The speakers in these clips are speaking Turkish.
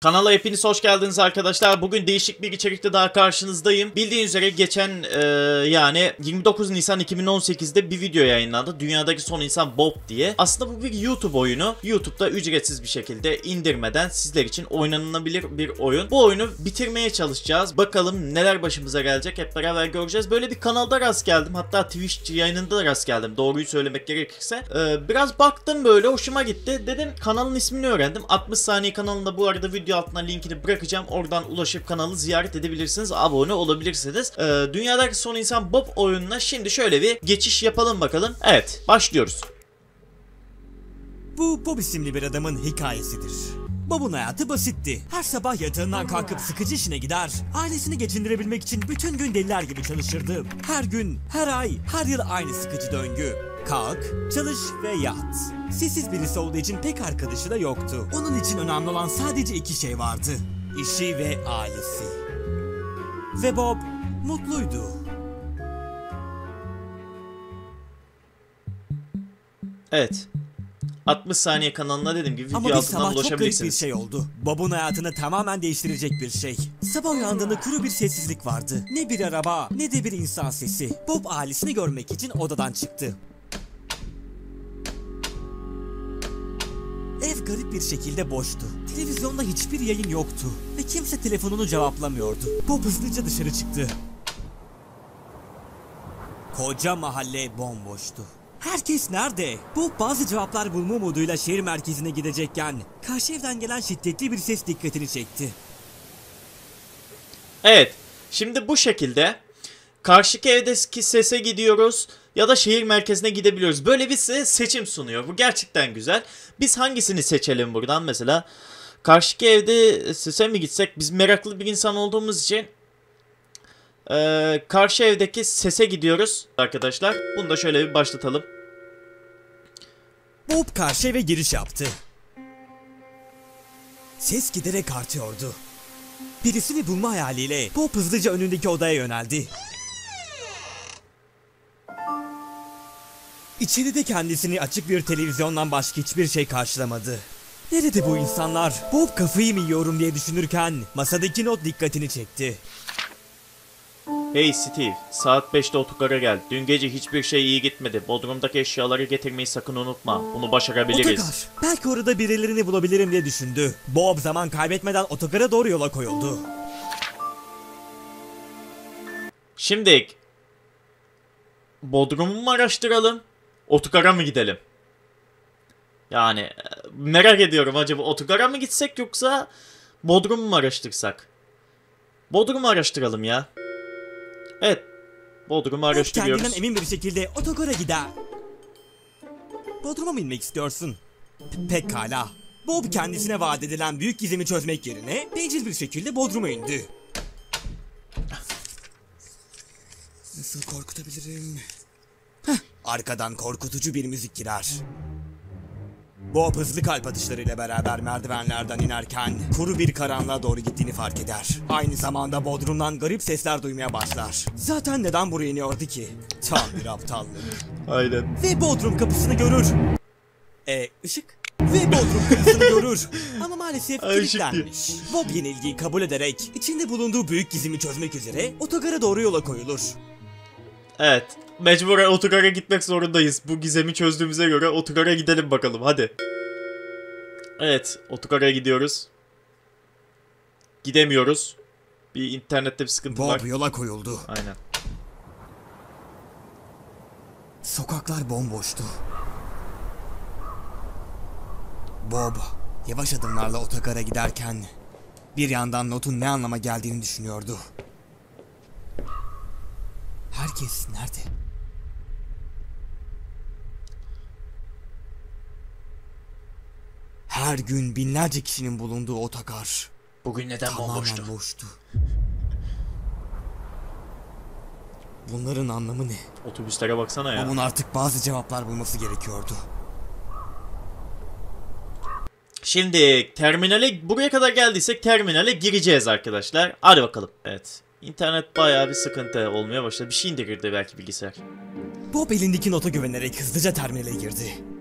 Kanala hepiniz hoş geldiniz arkadaşlar. Bugün değişik bir içerikte daha karşınızdayım. Bildiğiniz üzere geçen e, yani 29 Nisan 2018'de bir video yayınlandı. Dünyadaki son insan Bob diye. Aslında bu bir YouTube oyunu. YouTube'da ücretsiz bir şekilde indirmeden sizler için oynanılabilir bir oyun. Bu oyunu bitirmeye çalışacağız. Bakalım neler başımıza gelecek hep beraber göreceğiz. Böyle bir kanalda rast geldim. Hatta Twitch yayınında da rast geldim. Doğruyu söylemek gerekirse. E, biraz baktım böyle hoşuma gitti. Dedim kanalın ismini öğrendim. 60 saniye kanalında bu arada video altına linkini bırakacağım. Oradan ulaşıp kanalı ziyaret edebilirsiniz. Abone olabilirsiniz. Ee, dünyadaki son insan Bob oyununa şimdi şöyle bir geçiş yapalım bakalım. Evet başlıyoruz. Bu Bob isimli bir adamın hikayesidir. Bob'un hayatı basitti. Her sabah yatağından kalkıp sıkıcı işine gider, ailesini geçindirebilmek için bütün gün deliler gibi çalışırdı. Her gün, her ay, her yıl aynı sıkıcı döngü. Kalk, çalış ve yat. Sessiz birisi olduğu için pek arkadaşı da yoktu. Onun için önemli olan sadece iki şey vardı. İşi ve ailesi. Ve Bob mutluydu. Evet. 60 saniye kanalına dediğim gibi video Ama bir altından sabah çok garip bir ulaşabilirsiniz. şey oldu. Bob'un hayatını tamamen değiştirecek bir şey. Sabah uyandığında kuru bir sessizlik vardı. Ne bir araba ne de bir insan sesi. Bob ailesini görmek için odadan çıktı. Garip bir şekilde boştu. Televizyonda hiçbir yayın yoktu. Ve kimse telefonunu cevaplamıyordu. Bob hızlıca dışarı çıktı. Koca mahalle bomboştu. Herkes nerede? Bob bazı cevaplar bulma umuduyla şehir merkezine gidecekken karşı evden gelen şiddetli bir ses dikkatini çekti. Evet. Şimdi bu şekilde karşıki evdeki sese gidiyoruz ya da şehir merkezine gidebiliyoruz. Böyle bir size seçim sunuyor. Bu gerçekten güzel. Biz hangisini seçelim buradan mesela? Karşıki evde sese mi gitsek? Biz meraklı bir insan olduğumuz için eee, karşı evdeki sese gidiyoruz arkadaşlar. Bunu da şöyle bir başlatalım. Bob karşı eve giriş yaptı. Ses giderek artıyordu. Birisini bulma hayaliyle Bob hızlıca önündeki odaya yöneldi. İçeride kendisini açık bir televizyondan başka hiçbir şey karşılamadı. Nerede bu insanlar? Bob kafayı mı yiyorum diye düşünürken masadaki not dikkatini çekti. Hey Steve, saat 5'te otogara gel. Dün gece hiçbir şey iyi gitmedi. Bodrumdaki eşyaları getirmeyi sakın unutma. Bunu başarabiliriz. Otogar. Belki orada birilerini bulabilirim diye düşündü. Bob zaman kaybetmeden otogara doğru yola koyuldu. Şimdi Bodrum'u mu araştıralım? Otogara mı gidelim? Yani e, merak ediyorum acaba otogara mı gitsek yoksa Bodrum'u mu araştırsak? Bodrum'u araştıralım ya. Evet. Bodrum'u araştırıyoruz. kendinden emin bir şekilde otogara gider. Bodrum'a mı inmek istiyorsun? P- pekala. Bob kendisine vaat edilen büyük gizemi çözmek yerine bencil bir şekilde Bodrum'a indi. Nasıl korkutabilirim? Arkadan korkutucu bir müzik girer. Bob hızlı kalp atışlarıyla beraber merdivenlerden inerken kuru bir karanlığa doğru gittiğini fark eder. Aynı zamanda Bodrum'dan garip sesler duymaya başlar. Zaten neden buraya iniyordu ki? Tam bir aptallık. Aynen. Ve Bodrum kapısını görür. E ışık? Ve Bodrum kapısını görür. Ama maalesef Ay, kilitlenmiş. Bob yenilgiyi kabul ederek içinde bulunduğu büyük gizemi çözmek üzere otogara doğru yola koyulur. Evet. Mecburen otogara gitmek zorundayız. Bu gizemi çözdüğümüze göre otogara gidelim bakalım hadi. Evet, otogara gidiyoruz. Gidemiyoruz. Bir internette bir sıkıntı var. Bob yola koyuldu. Aynen. Sokaklar bomboştu. Bob yavaş adımlarla otogara giderken bir yandan notun ne anlama geldiğini düşünüyordu. Herkes nerede? Her gün binlerce kişinin bulunduğu otogar Bugün neden bomboştu? tamamen boştu. Bunların anlamı ne? Otobüslere baksana ya. Bob'un artık bazı cevaplar bulması gerekiyordu. Şimdi terminale buraya kadar geldiysek terminale gireceğiz arkadaşlar. Hadi bakalım. Evet. İnternet bayağı bir sıkıntı olmaya başladı. Bir şey indirdi belki bilgisayar. Bob elindeki nota güvenerek hızlıca terminale girdi.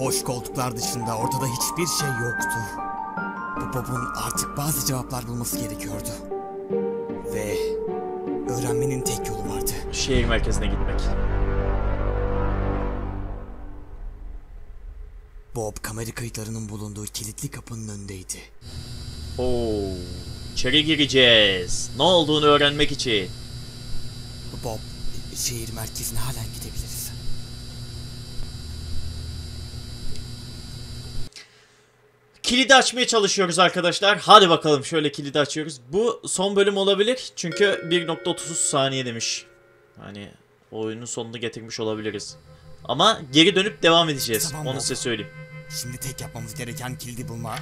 Boş koltuklar dışında ortada hiçbir şey yoktu. Bu Bob'un artık bazı cevaplar bulması gerekiyordu. Ve öğrenmenin tek yolu vardı. Şehir merkezine gitmek. Bob kamera kayıtlarının bulunduğu kilitli kapının önündeydi. Oo. İçeri gireceğiz. Ne olduğunu öğrenmek için. Bob, şehir merkezine halen gidebiliriz. Kilidi açmaya çalışıyoruz arkadaşlar. Hadi bakalım şöyle kilidi açıyoruz. Bu son bölüm olabilir. Çünkü 1.30 saniye demiş. Hani oyunun sonunu getirmiş olabiliriz. Ama geri dönüp devam edeceğiz. Tamam, Onu size söyleyeyim. Şimdi tek yapmamız gereken kilidi bulma.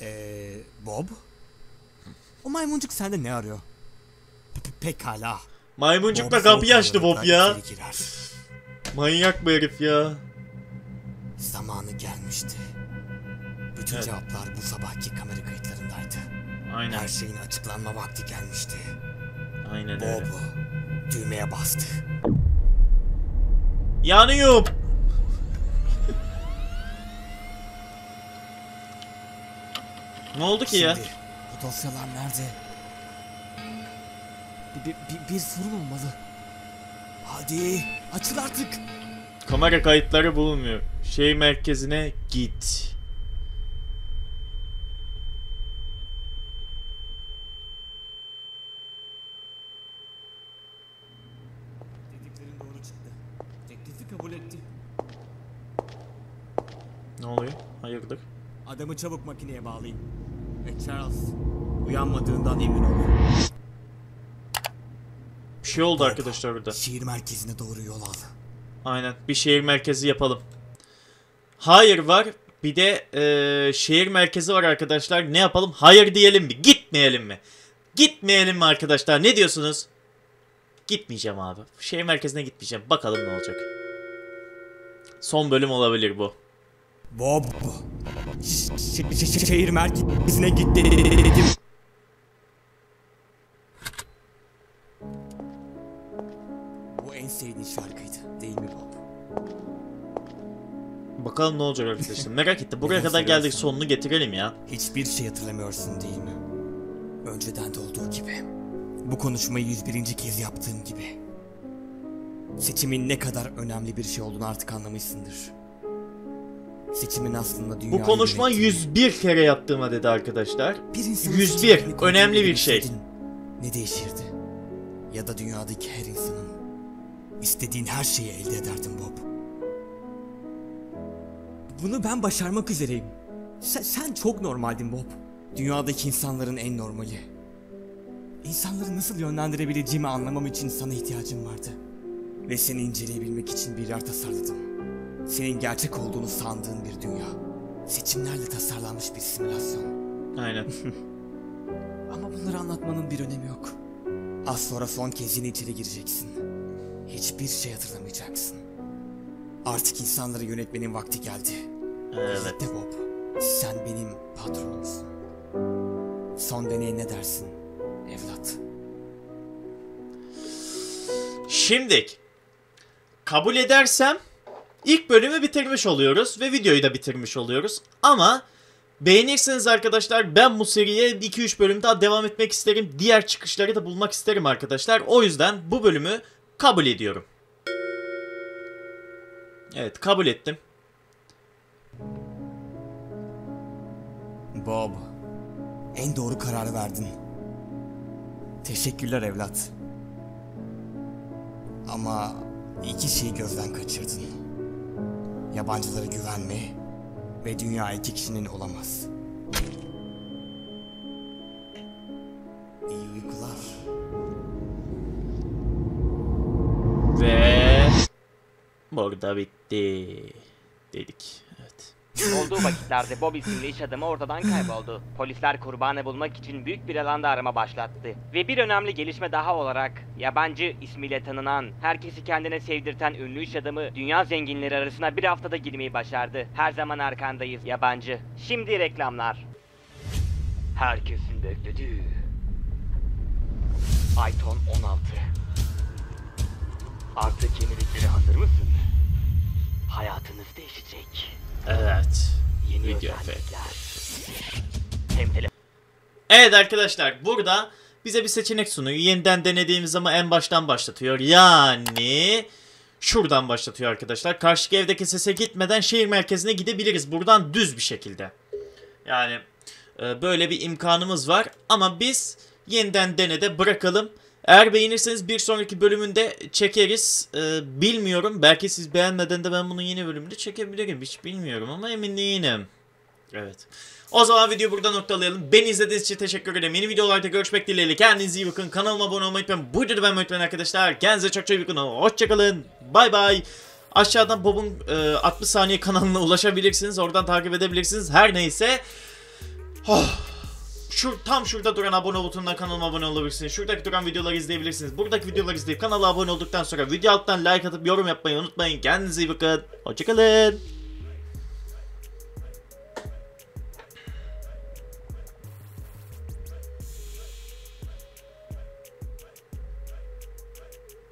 Eee Bob? O maymuncuk sende ne arıyor? Pe- pe- Pekala. Maymuncukla kapıyı açtı Bob ya. Manyak bu herif ya. Zamanı gelmişti. Bütün Evet. cevaplar bu sabahki kamera kayıtlarındaydı. Aynen. Her şeyin açıklanma vakti gelmişti. Aynen öyle. düğmeye bastı. Yanıyorum. ne oldu ki ya? Şimdi bu dosyalar nerede? Bir, bir, bir, sorun olmalı. Hadi açıl artık. Kamera kayıtları bulunmuyor. Şehir merkezine git. Dediklerin doğru çıktı. Teklifi kabul etti. Ne oluyor? Hayırdır? Adamı çabuk makineye bağlayın. Ve Charles uyanmadığından emin olun. Bir şey oldu arkadaşlar burada. Şehir merkezine doğru yol al. Aynen. Bir şehir merkezi yapalım. Hayır var. Bir de eee, şehir merkezi var arkadaşlar. Ne yapalım? Hayır diyelim mi? Gitmeyelim mi? Gitmeyelim mi arkadaşlar? Ne diyorsunuz? Gitmeyeceğim abi. Şehir merkezine gitmeyeceğim. Bakalım ne olacak. Son bölüm olabilir bu. Bob. Şehir merkezine git dedim. Bu en sevdiğin şarkıydı değil mi Bob? Bakalım ne olacak arkadaşlar. Merak ettim. Buraya kadar geldik. Sonunu getirelim ya. Hiçbir şey hatırlamıyorsun değil mi? Önceden de olduğu gibi. Bu konuşmayı 101. kez yaptığım gibi. Seçimin ne kadar önemli bir şey olduğunu artık anlamışsındır. Seçimin aslında dünyayı Bu konuşma yönettiğini- 101 kere yaptığıma dedi arkadaşlar. Bir insanın 101, seçimlerini kontrol önemli bir şey. Ne değişirdi? Ya da dünyadaki her insanın istediğin her şeyi elde ederdin Bob. Bunu ben başarmak üzereyim. Sen, sen çok normaldin Bob. Dünyadaki insanların en normali. İnsanları nasıl yönlendirebileceğimi anlamam için sana ihtiyacım vardı. Ve seni inceleyebilmek için bir yer tasarladım. Senin gerçek olduğunu sandığın bir dünya. Seçimlerle tasarlanmış bir simülasyon. Aynen. Ama bunları anlatmanın bir önemi yok. Az sonra son kez yine içeri gireceksin. Hiçbir şey hatırlamayacaksın. Artık insanları yönetmenin vakti geldi. Evet. De Bob, sen benim patronumsun. Son deney ne dersin evlat? Şimdi kabul edersem ilk bölümü bitirmiş oluyoruz ve videoyu da bitirmiş oluyoruz. Ama beğenirseniz arkadaşlar ben bu seriye 2-3 bölüm daha devam etmek isterim. Diğer çıkışları da bulmak isterim arkadaşlar. O yüzden bu bölümü kabul ediyorum. Evet kabul ettim. Bob, en doğru kararı verdin. Teşekkürler evlat. Ama iki şeyi gözden kaçırdın. Yabancılara güvenme ve dünya iki kişinin olamaz. İyi uykular. Ve burada bitti dedik. Olduğu vakitlerde Bob isimli iş adamı ortadan kayboldu. Polisler kurbanı bulmak için büyük bir alanda arama başlattı. Ve bir önemli gelişme daha olarak yabancı ismiyle tanınan, herkesi kendine sevdirten ünlü iş adamı dünya zenginleri arasına bir haftada girmeyi başardı. Her zaman arkandayız yabancı. Şimdi reklamlar. Herkesin beklediği. Ayton 16. Artık yeniliklere hazır mısın? Hayat video efekti. Hem telefon Evet arkadaşlar burada bize bir seçenek sunuyor. Yeniden denediğimiz zaman en baştan başlatıyor. Yani şuradan başlatıyor arkadaşlar. Karşı evdeki sese gitmeden şehir merkezine gidebiliriz. Buradan düz bir şekilde. Yani e, böyle bir imkanımız var. Ama biz yeniden denede bırakalım. Eğer beğenirseniz bir sonraki bölümünde çekeriz. E, bilmiyorum. Belki siz beğenmeden de ben bunun yeni bölümünde çekebilirim. Hiç bilmiyorum ama emin değilim. Evet. O zaman videoyu burada noktalayalım. Beni izlediğiniz için teşekkür ederim. Yeni videolarda görüşmek dileğiyle. Kendinize iyi bakın. Kanalıma abone olmayı unutmayın. Bu videoda ben unutmayın arkadaşlar. Kendinize çok çok iyi bakın. Hoşçakalın. Bay bay. Aşağıdan Bob'un e, 60 saniye kanalına ulaşabilirsiniz. Oradan takip edebilirsiniz. Her neyse. Oh. Şu, tam şurada duran abone butonundan kanalıma abone olabilirsiniz. Şuradaki duran videoları izleyebilirsiniz. Buradaki videoları izleyip kanala abone olduktan sonra video alttan like atıp yorum yapmayı unutmayın. Kendinize iyi bakın. Hoşçakalın.